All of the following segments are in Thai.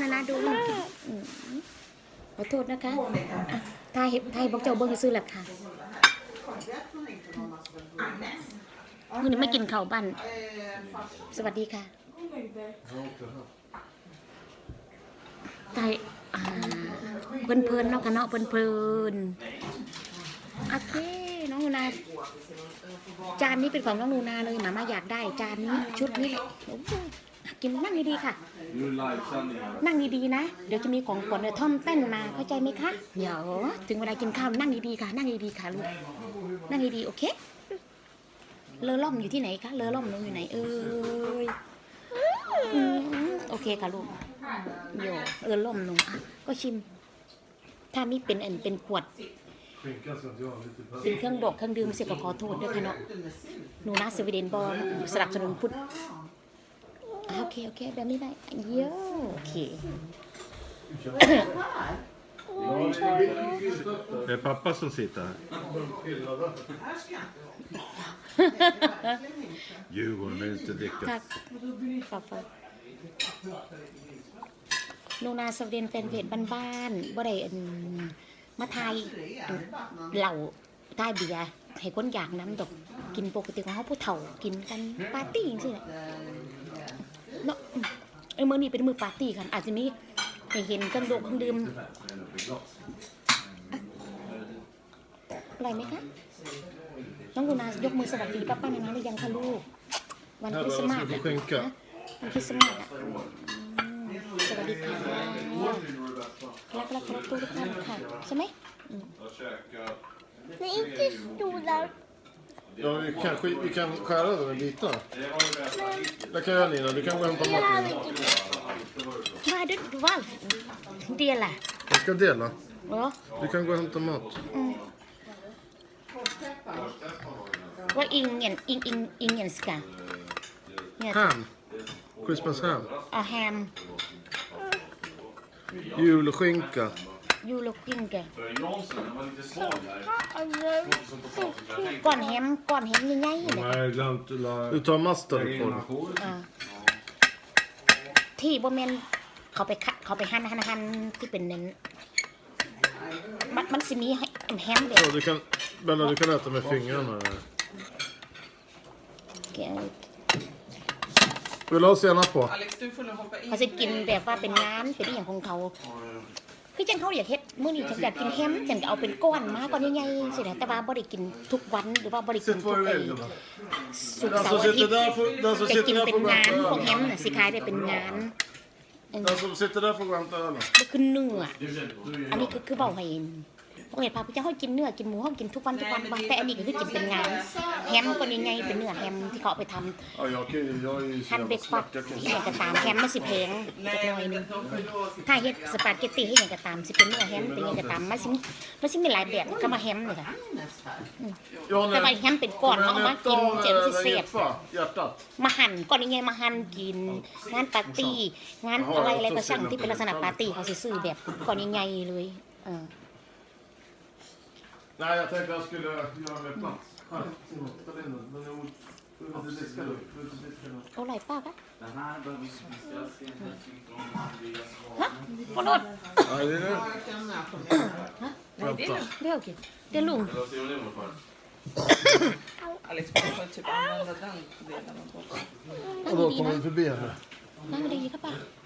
นานาดูอืมขอโทษนะคะอะทายเห็บทายบอกเจ้าเบิ้งซื้อแหละค่ะมื่อนี้ไม่กินข้าวบ้านสวัสดีค่ะทายอ่าเพลินๆเนาะกันเนาะเพลินๆโอเคน้องนูนาจานนี้เป็นของน้องนูนาเลยหมามาอยากได้ จานนี้ชุดนี้แหละโอ้โห กินนั่งดีๆค่ะ Nu livesändning. นั่งดีๆนะ เดี๋ยวจะมีของขวัญเดี๋ยวท่อมเต้นมาเข้าใจไหมคะ เดี๋ยวถึงเวลากินข้าวนั่งดีๆค่ะ นั่งดีๆค่ะลูก นั่งดีๆโอเค เลอล่อมอยู่ที่ไหนคะ เลอล่อมหนูอยู่ไหนเอ้ยอืมโอเคค่ะลูกโยเออล่อมหนูอะก็ชิม ถ้านี่เป็นอันเป็นขวด Skinkan ska inte jag ha lite เป็นเครื่องดอกเครื่องดื่มเสียก็ขอโทษด้วยค่ะเนาะหนูนะสวีเดนบอลสนับสนุนพุทธ อะโอเคโอเคแบบนี้ได้เยอะโอเค Det är pappa som sitter här. Djurgården vill inte dricka. ค่ะฝากฝากโนนาสวีเดนแฟนเพจบ้านๆบ่ได้อันมาทายอันเหล่าทายเบียร์ให้คนอยากน้ำดอกกินปกติของเขาผู้เฒ่ากินกันปาร์ตี้จังซี่แหละ เนาะเอ้ยมื้อนี้เป็นมื้อปาร์ตี้กันอาจจะมีให้เห็นเครื่องดองเครื่องดื่มอะไรไหมคะน้องกุนายกมือสวัสดีป้าป้านานาหรือยังคะลูกวันคริสต์มาส Ja, då ska vi skänka. นะวันคริสต์มาสอะอืมสวัสดีค่ะรักและเคารพทุกท่านค่ะใช่ไหม Jag käkar. Det är inte stora. Ja, vi kan, sk- vi kan skära dem i bitar. Det kan jag göra Nina, du kan gå och hämta Jag har mat. inte มาด้วยว้าวเดียล่ะ Jag ska dela. เหรอ Du kan gå och hämta mat. ว่าอิงเงียนอิงอิงอิงเงียนสกาเนี่ย Ham. Christmas ham. เอาแฮม Julskinka. ยูโรกิงแก För i Nånsen, den var lite svag här. alla. Som på taket. Jag tänkte ก่อนแฮมก่อนแฮมใหญ่ๆเลย Nej, jag glömde la... Du tar mustard på den. อ่าที่บ่แม่นเขาไปคัดเขาไปหั่นหั่นหั่นที่เป็นเน้นมันมันสิมีให้แฮมแบบ Så, du kan... Bella, du kan äta med fingrarna. แก Vill du ha senap på? Alex, du får nog hoppa in. เขาจะกินแบบว่าเป็นงานเป็นอหย่างของเขา คือจังเขาอยากเฮ็ดมื้อนี้ฉันอยากกินแฮมฉันก็เอาเป็นก้อนมาก้อนใหญ่ๆสินะแต่ว่าบ่ได้กินทุกวันหรือว่าบ่ได้กิน Sitt ทุก var ไอ้ du vill. Bella. สุกร์ Den เสา som ร์อาทิต sitter ย์ där får, den som จะ sitter กิน där เป็น får gå och งาน hämta พวกแฮ ölen. มน่ะสิขายได้เป็นงาน Den som sitter där får gå och hämta ölen. ก็คือเนื้ออั นนี้คือคือเบาให้โอ้ยพระพุทธเจ้าให้กินเนื้อกินหมูให้กินทุกวันทุกวันแต่อันนี้ก็คือกินเป็นงานแฮมก็ยังไงเป็นเนื้อแฮมที่เขาเอาไปทำ Ja, jag, kan, ju- jag är ju så หั่นเบร jävla กฟาส snack. Jag อี kan... หยังก็ตามแฮมมันสิแพงจักหน่อยหนึง Nej, ถ้าเฮ็ดสปาเกตตี้ให้หยังก็ตามสิเป็นเนื้อแฮมเป็นหยังก็ตามมันสิมันสิมีหลายแบบก็มาแฮมเลยค่ะ Ja, แต่ว่า nej. แฮมเป็นก้อนเขาเอามากินเจ็บสิเสียบ Fa, hjärtat. มาหั่นก้อนยังไงมาหั่นกิน งานปาร์ตี้ งานอะไรอะไรก็ช่างที่เป็นลักษณะปาร์ตี้เขาสิซื้อแบบก้อนยังไงเลยเออ Nej, jag tänkte jag skulle göra med plats. Här, Simon, ta in den. Den är o- du vill inte diska den. Du vill inte diska den. เอาไหร่ป้าคะ Den här behöver inte diskas. Det är inte inte om Andreas ฮะขอโทษ Nej, det är det. jag kan med på det. Vänta. เดี๋ยวกินเดี๋ยวลุง Vad ser du det för? Alex, du får typ använda den delen av botten. นั่ง Och då ดี kommer ๆ vi นะ förbi henne. นั่งดีๆครับป้า Men det kommer förbi.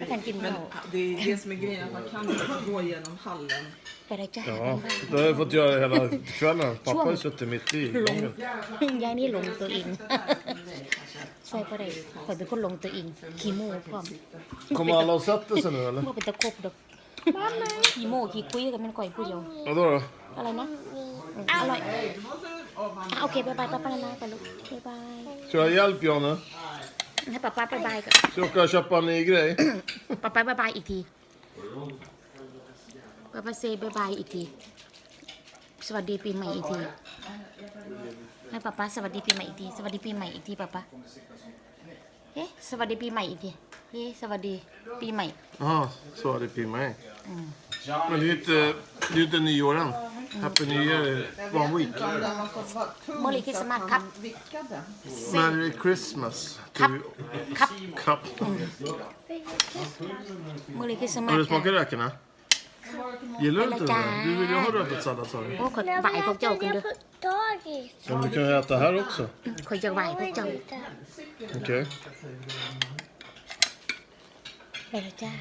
ป้ากันกินเรา Men det är det som är grejen, att man kan inte gå genom hallen. ไปได้จ้า Ja, det har jag fått göra hela kvällen. Pappa har ju suttit mitt i ลง gången. ยายนี่ลงตัวเองช่วยก็ได้ข่อยเป็นคนลงตัวเองขี้โม่พร้อม Kommer alla och sätter sig nu eller? ว่าเป็นตะครบดอกขี้โม่ขี้คุยกันเป็นก่อยผู้เดียว Vadå då? อะไรนะอืมอร่อยอะโอเคบายบายป้าป้านานาไปลูกบายบาย Ska jag ha hjälp Janne? ให้ป้าป้าบายบายก่อน Ska jag åka och köpa en ny grej? ป้าป้าบายบายอีกทีป้าป้าเซบายบายอีกที สวัสดีปีใหม่อีกที ให้ป้าป้าสวัสดีปีใหม่อีกที สวัสดีปีใหม่อีกทีป้าป้าเอ๊ะสวัสดีปีใหม่อีกทีเอ๊ะสวัสดีปีใหม่ Jaha, så är det pin mig. Men det är ju inte, det är ju inte nyår än. Happy New Year är one week. Utan den man får vara tung Merry så Christmas, att kapp. man vickade. Merry Christmas. Kapp. to- Kapp. Kapp. มือเลยคริสต์มา Har ส du ค่ะ smakat räkorna? Gillar du inte Eller det? Du vill ju ha rödbetssallad sa du. โอ้ขอยไหวพวกเจ้ากันเด้อ på dagis. Men du kan ju äta här också. ขอยจะไหวพวก Oj, เจ้า lite. Okej. ไปแล้วจ้า